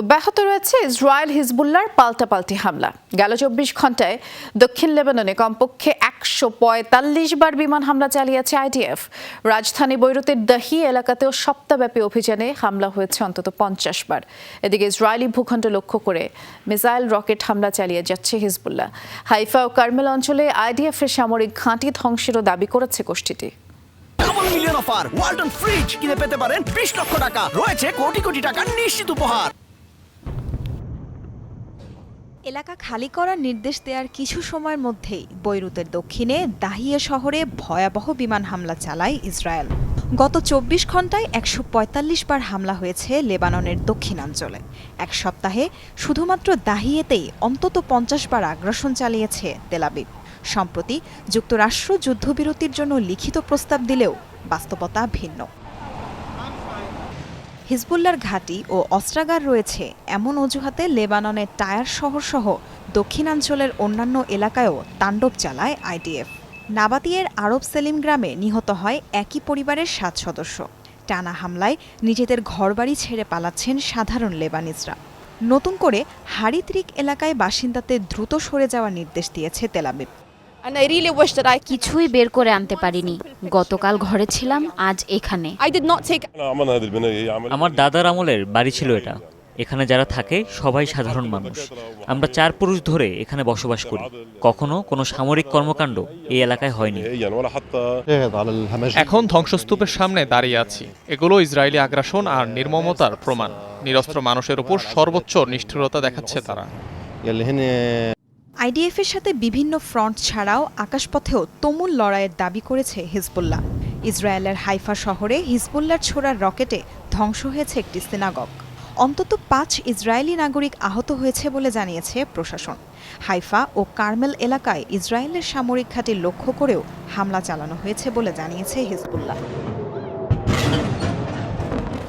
অব্যাহত রয়েছে ইসরায়েল হিজবুল্লার পাল্টাপাল্টি হামলা। গেল চব্বিশ ঘন্টায় দক্ষিণ লেবাননে কমপক্ষে একশো পঁয়তাল্লিশ বার বিমান হামলা চালিয়েছে আইডিএফ। রাজধানী বৈরুতের দাহি এলাকাতেও সপ্তাহব্যাপী অভিযানে হামলা হয়েছে অন্তত পঞ্চাশ বার। এদিকে ইসরায়েলি ভূখণ্ড লক্ষ্য করে মিসাইল রকেট হামলা চালিয়ে যাচ্ছে হিজবুল্লাহ। হাইফা ও কার্মেল অঞ্চলে আইডিএফের সামরিক ঘাঁটি ধ্বংসেরও দাবি করেছে গোষ্ঠীটি। মিলিয়ন অফার ওয়ালটন ফ্রিজ কিনে পেতে পারেন বিশ লক্ষ টাকা। রয়েছে কোটি কোটি টাকার নিশ্চিত উপহার। এলাকা খালি করার নির্দেশ দেওয়ার কিছু সময়ের মধ্যেই বৈরুতের দক্ষিণে দাহিয়ে শহরে ভয়াবহ বিমান হামলা চালায় ইসরায়েল। গত চব্বিশ ঘন্টায় একশো পঁয়তাল্লিশ বার হামলা হয়েছে লেবাননের দক্ষিণাঞ্চলে। এক সপ্তাহে শুধুমাত্র দাহিয়েতেই অন্তত পঞ্চাশ বার আগ্রাসন চালিয়েছে তেলাবিব সম্প্রতি যুক্তরাষ্ট্র যুদ্ধবিরতির জন্য লিখিত প্রস্তাব দিলেও বাস্তবতা ভিন্ন। হিজবুল্লার ঘাঁটি ও অস্ত্রাগার রয়েছে। এমন অজুহাতে লেবাননের টায়ার শহর সহ দক্ষিণাঞ্চলের অন্যান্য এলাকায়ও তাণ্ডব চালায় আইডিএফ নাবাতিয়ের আরব সেলিম গ্রামে নিহত হয় একই পরিবারের সাত সদস্য। টানা হামলায় নিজেদের ঘরবাড়ি ছেড়ে পালাচ্ছেন সাধারণ লেবানিজরা। নতুন করে হারিত্রিক এলাকায় বাসিন্দাতে দ্রুত সরে যাওয়ার নির্দেশ দিয়েছে তেলাবিব কিছুই বের করে আনতে পারিনি। গতকাল ঘরে ছিলাম আজ এখানে। আমার দাদার আমলের বাড়ি ছিল এটা। এখানে যারা থাকে সবাই সাধারণ মানুষ। আমরা চার পুরুষ ধরে এখানে বসবাস করি। কখনো কোনো সামরিক কর্মকাণ্ড এই এলাকায় হয়নি। এখন ধ্বংসস্তূপের সামনে দাঁড়িয়ে আছি। এগুলো ইসরায়েলি আগ্রাসন আর নির্মমতার প্রমাণ। নিরস্ত্র মানুষের উপর সর্বোচ্চ নিষ্ঠুরতা দেখাচ্ছে তারা। আইডিএফের সাথে বিভিন্ন ফ্রন্ট ছাড়াও আকাশপথেও তুমুল লড়াইয়ের দাবি করেছে হিজবুল্লাহ। ইসরায়েলের হাইফা শহরে হিজবুল্লার ছোড়ার রকেটে ধ্বংস হয়েছে একটি সিনাগগ। অন্তত পাঁচ ইসরায়েলি নাগরিক আহত হয়েছে বলে জানিয়েছে প্রশাসন। হাইফা ও কার্মেল এলাকায় ইসরায়েলের সামরিক ঘাঁটি লক্ষ্য করেও হামলা চালানো হয়েছে বলে জানিয়েছে হিজবুল্লাহ।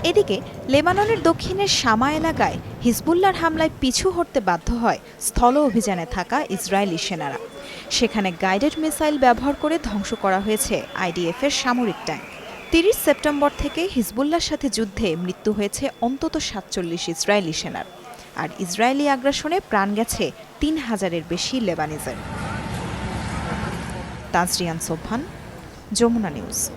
এদিকে, লেবাননের দক্ষিণের সামা এলাকায় হিজবুল্লার হামলায় পিছু হটতে বাধ্য হয় স্থল অভিযানে থাকা ইসরায়েলি সেনারা। সেখানে গাইডেড মিসাইল ব্যবহার করে ধ্বংস করা হয়েছে আইডিএফের সামরিক ট্যাঙ্ক। তিরিশ সেপ্টেম্বর থেকে হিজবুল্লার সাথে যুদ্ধে মৃত্যু হয়েছে অন্তত সাতচল্লিশ ইসরায়েলি সেনার। আর ইসরায়েলি আগ্রাসনে প্রাণ গেছে তিন হাজারের বেশি লেবানিজের। তাজরিয়ান সোবহান, যমুনা নিউজ।